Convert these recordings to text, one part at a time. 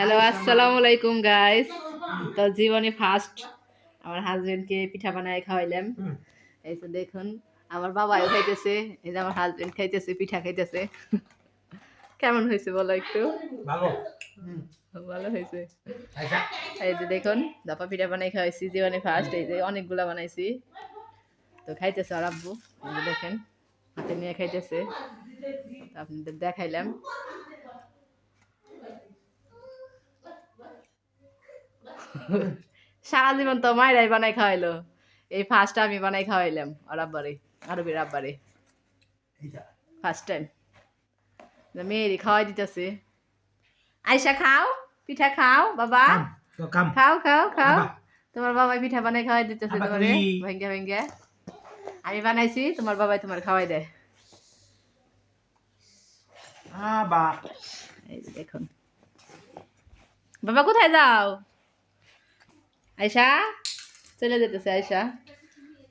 Hello আসসালামু আলাইকুম guys তো জীবনে ফার্স্ট আমার হাজবেন্ডকে পিঠা বানায় খাওয়াইলাম। এই তো দেখুন আমার বাবাও খাইতেছে এই যে আমার হাজবেন্ড খাইতেছে পিঠা খাইতেছে। কেমন হয়েছে বলো একটু? ভালো। ভালো হয়েছে। আচ্ছা। এই যে দেখুন দাপা পিঠা বানাই খাওয়াইছি জীবনে ফার্স্ট এই যে অনেকগুলা বানাইছি। তো খাইতেছে আর আব্বু দেখেন হাতে নিয়ে খাইতেছে। আপনাদের দেখাইলাম। সারা জীবন তো মায়েরাই বানাই খাওয়াইলো। এই ফার্স্ট আমি বানাই খাওয়াইলাম আর আব্বারে আরবির আব্বারে। ফার্স্ট টাইম মেয়েরই খাওয়াই দিতেছে। আয়সা খাও পিঠা খাও বাবা। খাও খাও খাও। তোমার বাবাই পিঠা বানাই খাওয়াই দিতেছে তোমার। ভেঙ্গে ভেঙ্গে। আমি বানাইছি তোমার বাবাই তোমার খাওয়াই দেয়। দেখুন। বাবা কোথায় যাও? আয়সা চলে যেতেছে আয়সা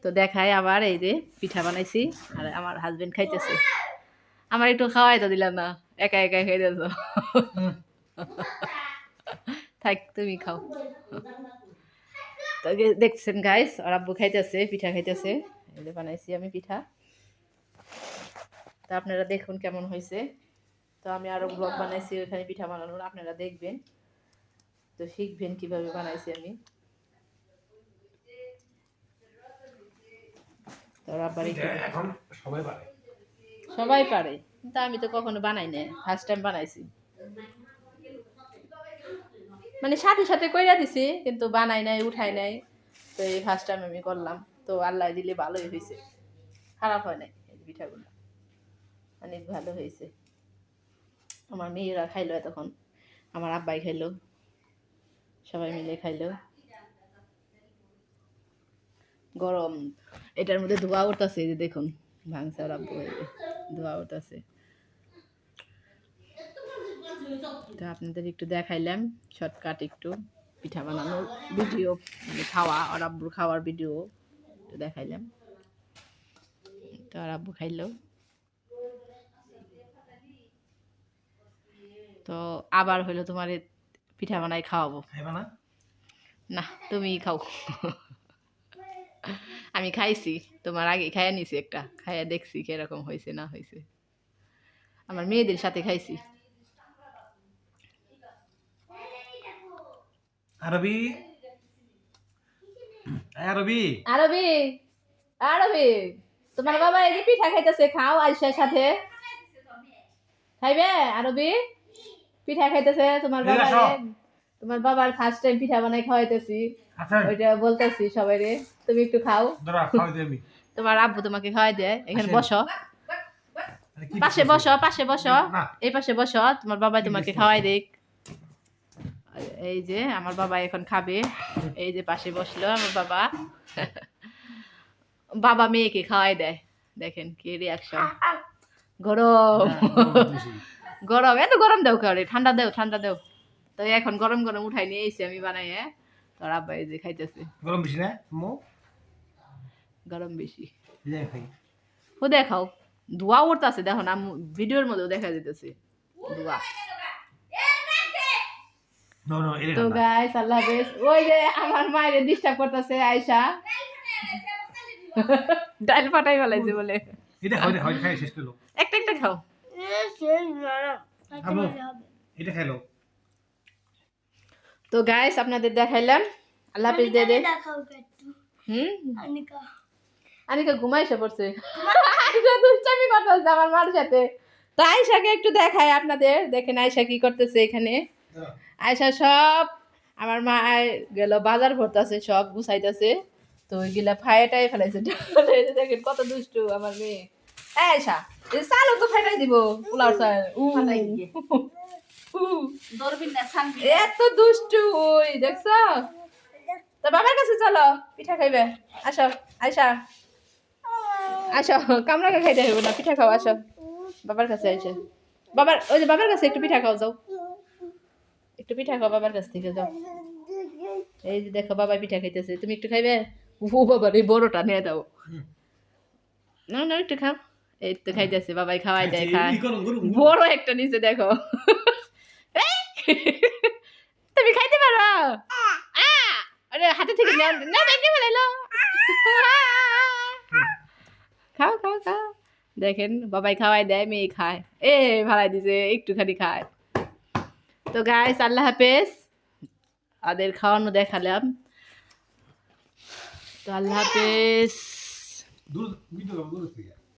তো দেখাই আবার এই যে পিঠা বানাইছি আর আমার হাজবেন্ড খাইতেছে। আমার একটু খাওয়াই তো দিলাম না, একা একা দিয়েছ থাক, তুমি খাও। তো দেখছেন গাইস আর আব্বু খাইতেছে, পিঠা খাইতেছে। এই যে বানাইছি আমি পিঠা। তা আপনারা দেখুন কেমন হয়েছে। তো আমি আরও ব্লগ বানাইছি ওখানে পিঠা বানানোর, আপনারা দেখবেন। তো শিখবেন কীভাবে বানাইছি আমি। তো এখন সবাই পারে। সবাই পারে। কিন্তু আমি তো কখনো বানাই নাই ফার্স্ট টাইম বানাইছি। মানে সাথে সাথে কইরা দিছি কিন্তু বানাই নাই উঠাই নাই। তো এই ফার্স্ট টাইম আমি করলাম। তো আল্লাহ দিলে ভালোই হয়েছে খারাপ হয় নাই এই পিঠাগুলো। অনেক ভালো হয়েছে আমার মেয়েরা খাইলো তখন আমার আব্বাই খাইলো। সবাই মিলে খাইলো। গরম। এটার মধ্যে ধোয়া উঠতেছে যে দেখুন ভাঙছে আব্বু ধোয়া উঠতেছে। তো আপনাদের একটু দেখাইলাম শর্টকাট একটু পিঠা বানানোর ভিডিও মানে খাওয়া আর আব্বুর খাওয়ার ভিডিও একটু দেখাইলাম। তো আর আব্বু খাইলো। তো আবার হইল তোমার পিঠা বানাই খাওয়াবো। না? তুমি খাও। আমি খাইছি তোমার আগে খাইয়া নিছি একটা খাইয়া দেখছি কীরকম হয়েছে না হয়েছে আমার মেয়েদের সাথে খাইছি। আরবি? আরবি। আরবি আরবি। তোমার বাবা এই যে পিঠা খাইতেছে খাও আয়সার সাথে। খাইবে আরবি? পিঠা খাইতেছে তোমার বাবা। তোমার বাবার ফার্স্ট টাইম পিঠা বানাই খাওয়াইতেছি। আচ্ছা। ওইটা বলতেছি সবাই রে তুমি একটু খাও। তোমার আব্বু তোমাকে খাওয়াই দেয়। এখানে বসো। পাশে বসো? পাশে বসো। এই পাশে বসো তোমার বাবা তোমাকে খাওয়াই দেখ এই যে আমার বাবা এখন খাবে। এই যে পাশে বসল আমার বাবা। বাবা মেয়েকে খাওয়াই দেয়। দেখেন কি রিয়াকশন গরম। হ্যাঁ, গরম গরম এত গরম দেও করে ঠান্ডা দেও ঠান্ডা দেও। তো এখন গরম গরম উঠাই নিয়ে এসে আমি বানাই হ্যাঁ তোর আব্বা এই যে খাইতেছে। গরম বেশি না? মো? গরম বেশি। ও দেখাও। ধোয়া উঠতেছে দেখো না ভিডিওর মধ্যেও দেখা যেতেছে ধোয়া। নো নো এটা তো ঠান্ডা। গাইস আল্লাহ হাফেজ। ওই যে আমার মায়ের ডিস্টার্ব করতেছে আয়সা ডাল ফাটাই ফেলাইছে বলে। এটা খাও এটা খাই শেষ করল। একটা একটা খাও। এটা খাইলো। তো গাইস আপনাদের দেখাইলাম। আল্লাহ হাফিজ দে। হুম? আনিকা। ঘুমাইছে পড়ছে। দুষ্টামি করতেছে আমার মার সাথে। তো আয়সাকে একটু দেখায় আপনাদের। দেখেন আয়সা কি করতেছে এখানে। আয়সা সব আমার মা গেল বাজার ভরতেছে সব গুছাইতেছে। তো ওইগুলা ফায়াটাই ফেলাইছে। দেখেন কত দুষ্টু আমার মেয়ে। আয়সা চালও তো ফাটাই দিব পোলাও চাল। এত দুষ্টু ওই দেখছ? তো বাবার কাছে চলো পিঠা খাইবে। আসো আয়সা আসো কামরাকে খাইতে হইব না পিঠা খাও আসো। বাবার কাছে আইসে। বাবার ওই যে বাবার কাছে একটু পিঠা খাও যাও। একটু পিঠা খাও বাবার কাছ থেকে যাও। এই যে দেখো বাবা পিঠা খাইতেছে। তুমি একটু খাইবে? ও বাবা এই বড়টা নিয়ে দাও। না না একটু খাও। এই তো খাইতেছে বাবাই খাওয়াই দেয় খাইছে, খায় বড় একটা নিচে দেখো। তুমি খাইতে পারো? হাতে থেকে না ব্যাগে ফেলাইলো খাও খাও খাও। দেখেন, বাবাই খাওয়াই দেয়, মেয়ে খায়। এ ভাড়াই দিছে, একটুখানি খায়। তো গাইস আল্লাহ হাফেজ। আদের খাওয়ানো দেখালাম। তো আল্লাহ হাফেজ।